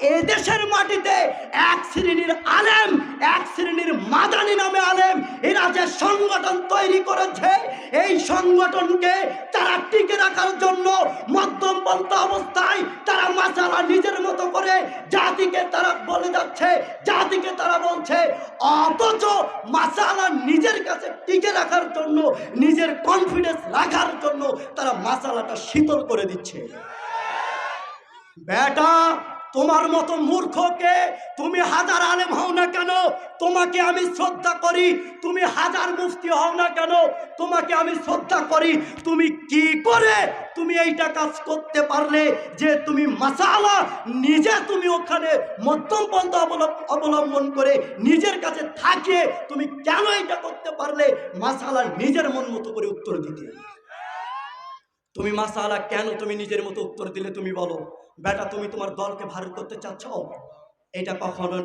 এদেশের মাটিতে এক শ্রেণির আলেম, এক শ্রেণির মাদানি নামে আলেম, এরা যে সংগঠন তৈরি করেছে, এই সংগঠনকে তারা টিকে রাখার জন্য মধ্যমপন্থা অবস্থায় তারা মাসালা নিজের মতো করে জাতিকে তারা বলে যাচ্ছে, জাতিকে তারা বলছে, অথচ মাসালা নিজের কাছে টিকে রাখার জন্য, নিজের কনফিডেন্স রাখার জন্য তারা মাসালাটা শীতল করে দিচ্ছে। বেটা! তোমার মতো মূর্খকে তুমি হাজার আলেম হও না কেন? তোমাকে আমি শ্রদ্ধা করি, তুমি হাজার মুফতি হও না কেন? তোমাকে আমি শ্রদ্ধা করি, তুমি কি করে তুমি এইটা কাজ করতে পারলে যে তুমি মাসালা নিজে তুমি ওখানে মধ্যম পন্থা অবলম্ব- অবলম্বন করে নিজের কাছে থাকে তুমি কেন এটা করতে পারলে? মাসালা নিজের মন মতো করে উত্তর দিতে। তুমি মাসালা কেন তুমি নিজের মতো উত্তর দিলে তুমি বলো? বেটা, তুমি তোমার দলকে ভারত করতে চাচ্ছ? এটা কখনো